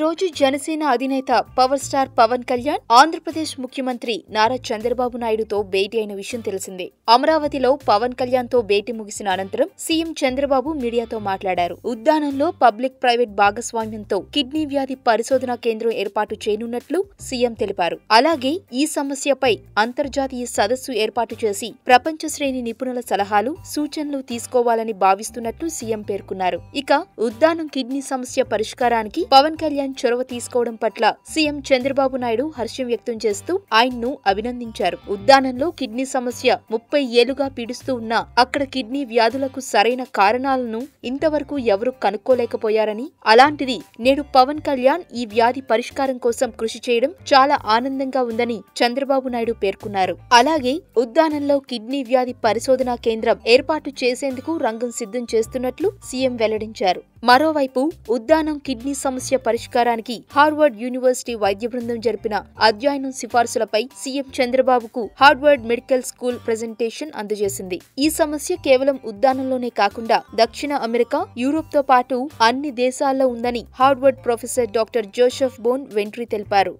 రోజు జనసేన అధినేత power star Pawan Kalyan Andhra Pradesh ముఖ్యమంత్రి నారా చంద్రబాబు నాయుడుతో భేటీ అయిన విషయం తెలిసిందే. అమరావతిలో పవన్ కళ్యాణ్తో భేటీ ముగిసిన అనంతరం సీఎం చంద్రబాబు మీడియాతో మాట్లాడారు. ఉద్దానంలో పబ్లిక్ ప్రైవేట్ భాగస్వామ్యంతో కిడ్నీ వ్యాధి పరిశోధనా కేంద్రం ఏర్పాటు చేయనున్నట్లు సీఎం తెలిపారు. అలాగే ఈ సమస్యపై అంతర్జాతీయ సదస్సు ఏర్పాటు చేసి ప్రపంచ శ్రేణి నిపుణుల సలహాలు సూచనలు తీసుకోవాలని భావిస్తున్నట్లు సీఎం పేర్కొన్నారు. ఇక ఉద్దానం కిడ్నీ సమస్య పరిష్కారానికి పవన్ కళ్యాణ్ చొరవ తీసుకోవడం పట్ల సీఎం చంద్రబాబు నాయుడు హర్షం వ్యక్తం చేస్తూ ఆయన్ను అభినందించారు. ఉద్దానంలో కిడ్నీ సమస్య ముప్పై ఏళ్ళుగా పీడిస్తూ ఉన్నా అక్కడ కిడ్నీ వ్యాధులకు సరైన కారణాలను ఇంతవరకు ఎవరూ కనుక్కోలేకపోయారని అలాంటిది నేడు పవన్ కళ్యాణ్ ఈ వ్యాధి పరిష్కారం కోసం కృషి చేయడం చాలా ఆనందంగా ఉందని చంద్రబాబు నాయుడు పేర్కొన్నారు. అలాగే ఉద్దానంలో కిడ్నీ వ్యాధి పరిశోధనా కేంద్రం ఏర్పాటు చేసేందుకు రంగం సిద్ధం చేస్తున్నట్లు సీఎం వెల్లడించారు. మరోవైపు ఉద్దానం కిడ్నీ సమస్య పరిష్కారానికి హార్వర్డ్ యూనివర్సిటీ వైద్య బృందం జరిపిన అధ్యయనం సిఫార్సులపై సీఎం చంద్రబాబుకు హార్వర్డ్ మెడికల్ స్కూల్ ప్రెజెంటేషన్ అందజేసింది. ఈ సమస్య కేవలం ఉద్దానంలోనే కాకుండా దక్షిణ అమెరికా యూరోప్తో పాటు అన్ని దేశాల్లో ఉందని Harvard professor doctor Joseph Bonventre తెలిపారు.